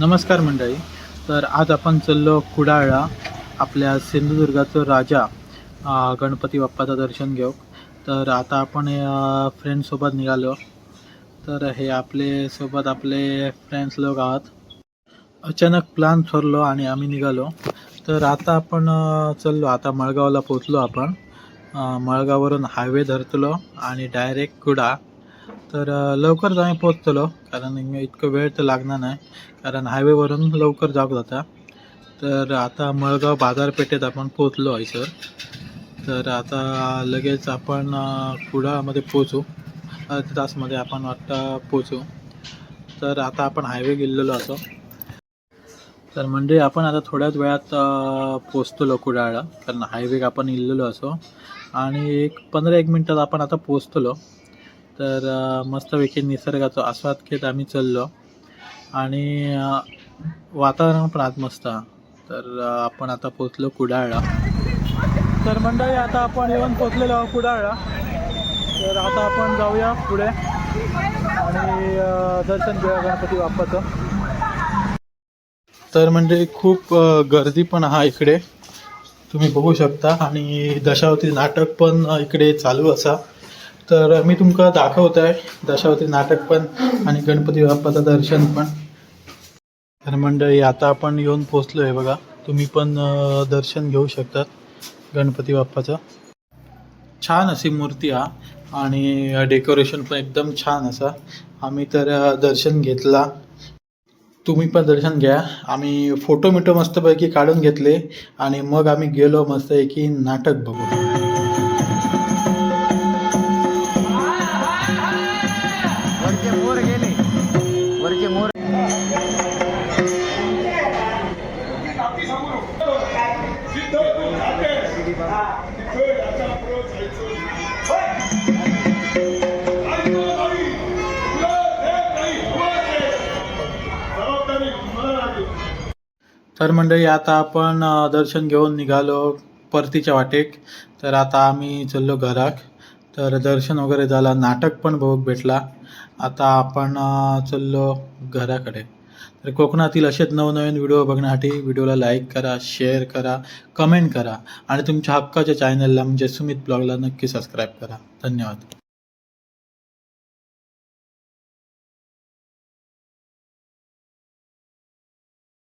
नमस्कार मंडळी. तर आज आपण चाललो कुडाळला आपल्या सिंधुदुर्गाचं राजा गणपती बाप्पाचं दर्शन घेऊ. तर आता आपण फ्रेंडसोबत निघालो. तर हे आपले सोबत आपले फ्रेंड्स लोक आहात. अचानक प्लॅन ठरलो आणि आम्ही निघालो. तर आता आपण चाललो. आता मळगावला पोचलो आपण. मळगाववरून हायवे धरतलो आणि डायरेक्ट कुडा तर लवकरच आम्ही पोचतलो कारण इतकं वेळ तर लागणार नाही. कारण हायवेवरून लवकर जाऊ जाता तर आता मळगाव बाजारपेठेत आपण पोचलो आहे सर तर आता लगेच आपण कुडामध्ये पोचू अर्ध्या तासमध्ये आपण वाटतं पोचू तर आता आपण हायवे गेलेलो असो तर म्हणजे आपण आता थोड्याच वेळात अं, पोचतो कुडाळला. कारण हायवे आपण इल्लेलो असो आणि एक पंधरा एक मिनटात आपण आता पोचतलो तर मस्तपैकी निसर्गाचा आस्वाद घेत आम्ही चाललो. आणि वातावरण पण आज मस्त. तर आपण आता पोचलो कुडाळला. तर मंडळी आता आपण येऊन पोचलेलो आहोत कुडाळला. तर आता आपण जाऊया पुढे. आणि दर्शन घेऊया गणपती बाप्पाचं. तर म्हणजे खूप गर्दी पण आहे इकडे. तुम्ही बघू शकता. आणि दशावती नाटक पण इकडे चालू असा. तर मी तुमका दाखवत आहे दशावती नाटक पण आणि गणपती बाप्पाचं दर्शन पण. तर मंडळी आता आपण येऊन पोचलो आहे बघा. तुम्ही पण दर्शन घेऊ शकतात गणपती बाप्पाचं. छान अशी मूर्ती हा आणि डेकोरेशन पण एकदम छान असा. आम्ही तर दर्शन घेतला. तुम्ही पण दर्शन घ्या. आम्ही फोटो मिटो मस्तपैकी काढून घेतले आणि मग आम्ही गेलो मस्तपैकी नाटक बघू वरचे मोर. तर मंडळी आता आपण दर्शन घेऊन निघालो परतीच्या वाटेक तर आता आम्ही चाललो घराक तर दर्शन वगैरे झालं नाटक पण बघ भेटला. आता आपण चाललो घराकडे. तर कोकणातील असेच नवनवीन व्हिडिओ बघण्यासाठी व्हिडिओला लाईक करा शेअर करा कमेंट करा. आणि तुमच्या हक्काच्या चॅनलला म्हणजे सुमित ब्लॉगला नक्की सबस्क्राईब करा. धन्यवाद.